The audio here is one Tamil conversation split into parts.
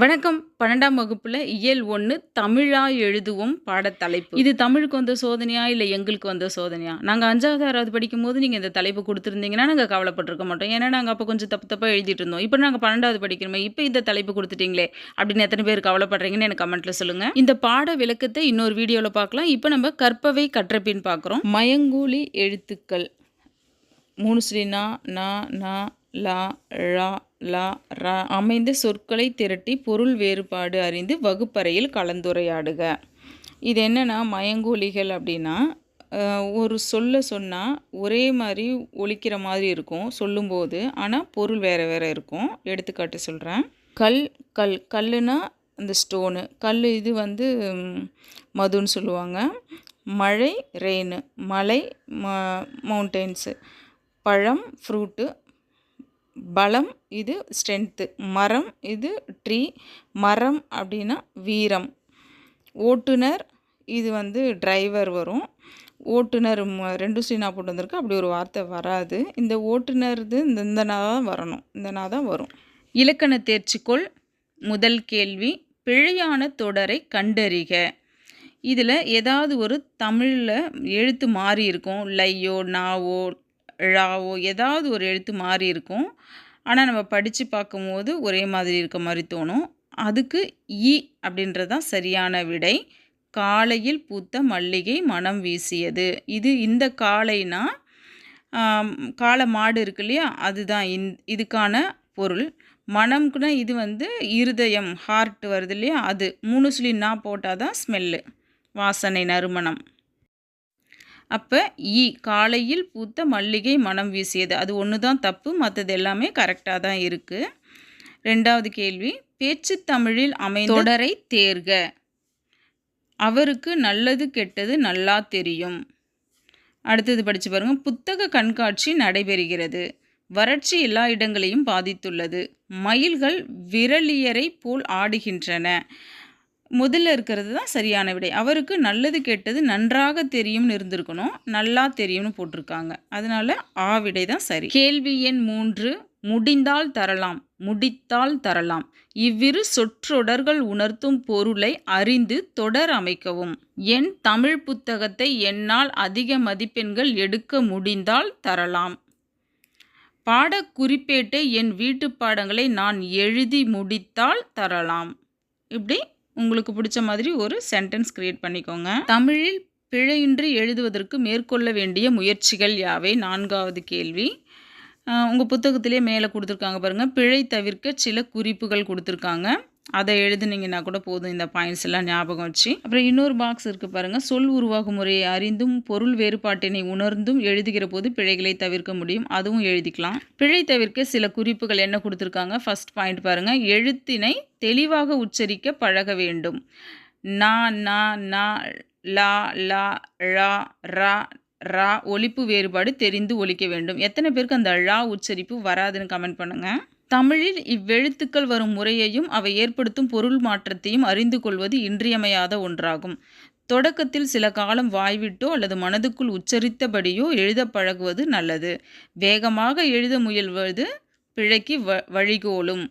வணக்கம். பன்னெண்டாம் வகுப்பில் இயல் ஒன்று தமிழா எழுதுவோம் பாடத்தலைப்பு. இது தமிழுக்கு வந்த சோதனையா இல்லை எங்களுக்கு வந்த சோதனையா? நாங்கள் அஞ்சாவது ஆறாவது படிக்கும்போது நீங்கள் இந்த தலைப்பு கொடுத்துருந்தீங்கன்னா நாங்கள் கவலைப்பட்டிருக்க மாட்டோம். ஏன்னா நாங்கள் அப்போ கொஞ்சம் தப்பு தப்பாக எழுதிட்டு இருந்தோம். இப்போ நாங்கள் பன்னெண்டாவது படிக்கணுமே இப்போ இந்த தலைப்பு கொடுத்துட்டீங்களே அப்படின்னு எத்தனை பேர் கவலைப்படுறீங்கன்னு எனக்கு கமெண்ட்டில் சொல்லுங்கள் இந்த பாட விளக்கத்தை இன்னொரு வீடியோவில் பார்க்கலாம். இப்போ நம்ம கற்பவை கற்றபின் பார்க்குறோம். மயங்கூலி எழுத்துக்கள். மூணு ஸ்ரீனா நா நா லா ழா லா ரா அமைந்த சொற்களை திரட்டி பொருள் வேறுபாடு அறிந்து வகுப்பறையில் கலந்துரையாடுக. இது என்னென்னா மயங்கோலிகள் அப்படின்னா ஒரு சொல்ல சொன்னால் ஒரே மாதிரி ஒழிக்கிற மாதிரி இருக்கும் சொல்லும்போது. ஆனால் பொருள் வேறு வேறு இருக்கும். எடுத்துக்காட்டு சொல்கிறேன் கல் கல் கல்லுனா இந்த ஸ்டோனு. கல் இது வந்து மதுன்னு சொல்லுவாங்க. மழை ரெயின். மலை ம மவுண்டெயின்ஸு. பழம் ஃப்ரூட்டு பலம் இது ஸ்ட்ரென்த்து. மரம் இது ட்ரீ. மரம் அப்படின்னா வீரம். ஓட்டுநர் இது வந்து டிரைவர் வரும். ஓட்டுநர் ரெண்டு சீனா போட்டு வந்திருக்கு. அப்படி ஒரு வார்த்தை வராது. இந்த ஓட்டுநர் இது இந்த இந்த நா தான் வரணும். இந்த நா தான் வரும். இலக்கண தேர்ச்சிக்கொள் முதல் கேள்வி. பிழையான தொடரை கண்டறிக. இதில் ஏதாவது ஒரு தமிழில் எழுத்து மாறி இருக்கும். லையோ நாவோ ழாவோ ஏதாவது ஒரு எழுத்து மாறி இருக்கும். ஆனால் நம்ம படித்து பார்க்கும்போது ஒரே மாதிரி இருக்க மாதிரி தோணும். அதுக்கு இ அப்படின்றதான் சரியான விடை. காலையில் பூத்த மல்லிகை மனம் வீசியது. இது இந்த காளைனா காளை மாடு இருக்கு இல்லையா? அதுதான் இந் இதுக்கான பொருள். மனம்க்குனா இது வந்து இருதயம் ஹார்ட் வருது இல்லையா? அது மூணு சொல்லி நான் போட்டால் தான் ஸ்மெல்லு வாசனை நறுமணம். அப்போ ஈ காலையில் பூத்த மல்லிகை மனம் வீசியது. அது ஒன்று தான் தப்பு மற்றது எல்லாமே கரெக்டாக தான் இருக்குது ரெண்டாவது கேள்வி பேச்சு தமிழில் அமைந்த தொடரை தேர்க. அவருக்கு நல்லது கெட்டது நல்லா தெரியும். அடுத்தது படித்து பாருங்க. புத்தக கண்காட்சி நடைபெறுகிறது. வறட்சி எல்லா இடங்களையும் பாதித்துள்ளது. மயில்கள் விரலியரை போல் ஆடுகின்றன. முதல்ல இருக்கிறது தான் சரியான விடை. அவருக்கு நல்லது கெட்டது நன்றாக தெரியும்னு இருந்திருக்கணும். நல்லா தெரியும்னு போட்டிருக்காங்க. அதனால ஆ விடை தான் சரி. கேள்வி எண் மூன்று முடிந்தால் தரலாம் முடித்தால் தரலாம். இவ்விரு சொற்றொடர்கள் உணர்த்தும் பொருளை அறிந்து தொடர் அமைக்கவும். என் தமிழ் புத்தகத்தை என்னால் அதிக மதிப்பெண்கள் எடுக்க முடிந்தால் தரலாம். பாட குறிப்பேட்டை என் வீட்டு பாடங்களை நான் எழுதி முடித்தால் தரலாம். இப்படி உங்களுக்கு பிடிச்ச மாதிரி ஒரு சென்டென்ஸ் கிரியேட் பண்ணிக்கோங்க. தமிழில் பிழையின்றி எழுதுவதற்கு மேற்கொள்ள வேண்டிய முயற்சிகள் யாவை? நான்காவது கேள்வி. உங்கள் புத்தகத்திலே மேலே கொடுத்துருக்காங்க பாருங்கள் பிழை தவிர்க்க சில குறிப்புகள் கொடுத்துருக்காங்க. அதை எழுதுனீங்கன்னா கூட போதும் இந்த பாயிண்ட்ஸ் எல்லாம் ஞாபகம் வச்சு. அப்புறம் இன்னொரு பாக்ஸ் இருக்குது பாருங்கள் சொல் உருவாகும் முறையை அறிந்தும் பொருள் வேறுபாட்டினை உணர்ந்தும் எழுதுகிற போது பிழைகளை தவிர்க்க முடியும். அதுவும் எழுதிக்கலாம். பிழை தவிர்க்க சில குறிப்புகள் என்ன கொடுத்துருக்காங்க? ஃபர்ஸ்ட் பாயிண்ட் பாருங்கள் எழுத்தினை தெளிவாக உச்சரிக்க பழக வேண்டும். நா நா நா லா லா ழா ரா ரா ஒழிப்பு வேறுபாடு தெரிந்து ஒழிக்க வேண்டும். எத்தனை பேருக்கு அந்த ழா உச்சரிப்பு வராதுன்னு கமெண்ட் பண்ணுங்கள் தமிழில் இவ்வெழுத்துக்கள் வரும் முறையையும் அவை ஏற்படுத்தும் பொருள் மாற்றத்தையும் அறிந்து கொள்வது இன்றியமையாத ஒன்றாகும். தொடக்கத்தில் சில காலம் வாய்விட்டோ அல்லது மனதுக்குள் உச்சரித்தபடியோ எழுத பழகுவது நல்லது. வேகமாக எழுத முயல்வது பிழைக்கு வ வழிகோலும்.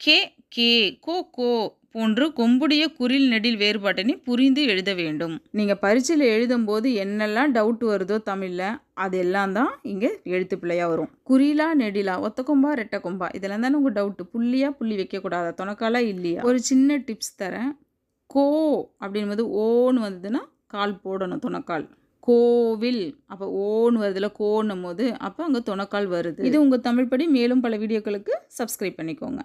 கே கே கோ கோ போன்று கொம்புடைய குறில் நெடில் வேறுபாட்டினை புரிந்து எழுத வேண்டும். நீங்கள் பரீட்சையில் எழுதும்போது என்னெல்லாம் டவுட் வருதோ தமிழில் அதெல்லாம் தான் இங்கே எழுத்து பிள்ளையாக வரும். குறிலா நெடிலா ஒத்த கொம்பா ரெட்டை கொம்பா இதெல்லாம் தானே உங்கள் டவுட்டு புள்ளியாக புள்ளி வைக்கக்கூடாதா? துணக்காலாம் இல்லையா? ஒரு சின்ன டிப்ஸ் தரேன். கோ அப்படின்போது ஓன்னு வந்ததுன்னா கால் போடணும் துணக்கால். கோவில் அப்போ ஓன்னு வருதுல கோன்னும் போது அப்போ அங்கே துணக்கால் வருது. இது உங்கள் தமிழ் படி. மேலும் பல வீடியோக்களுக்கு சப்ஸ்கிரைப் பண்ணிக்கோங்க.